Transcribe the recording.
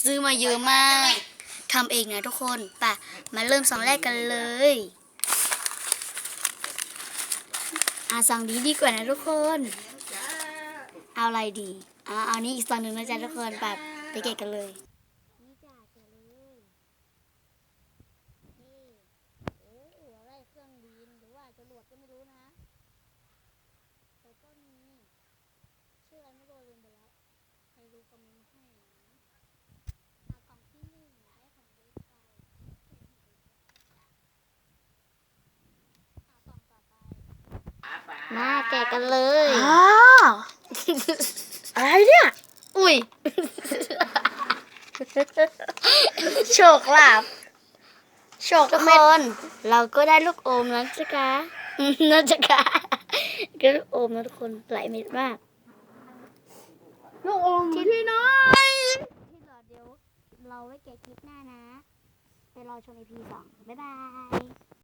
ซื้อมาเยอะมากทำเองนะทุกคนป่ะมาเริ่มซองแรกกันเลยอะซองนี้ดีกว่านะทุกคน เอาอะไรดีอะเอานี้อีกซองหนึ่งนะจ๊ะทุกคนไป่ะไปเก็บกันเลยนี่จ้ะเจอเลยนี่โอ้อะไรเครื่องบินหรือว่าจรวดก็ไม่รู้นะแล้วก็มีชื่ออะไรไม่รู้ลืมไปแล้ว ใครรู้คอมเมนต์ให้นะเอากล่องที่หนึ่งนะไอ้ของเล็กไปเอากล่องต่อไป มาแกะกันเลยอ้าวอะไรเนี่ย อุ้ย โชคลาภโชคทุกเม็คดนเราก็ได้ลูกอมแล้วจ้ะคะนะจ๊ะคะก็ลูกอมนะทุกคนหลายเม็ดมาก ลูกอมที่น้อยที่เหลือเดี๋ยว เราไว้แกะคลิปหน้านะ ไปรอชม EP สองบ๊ายบาย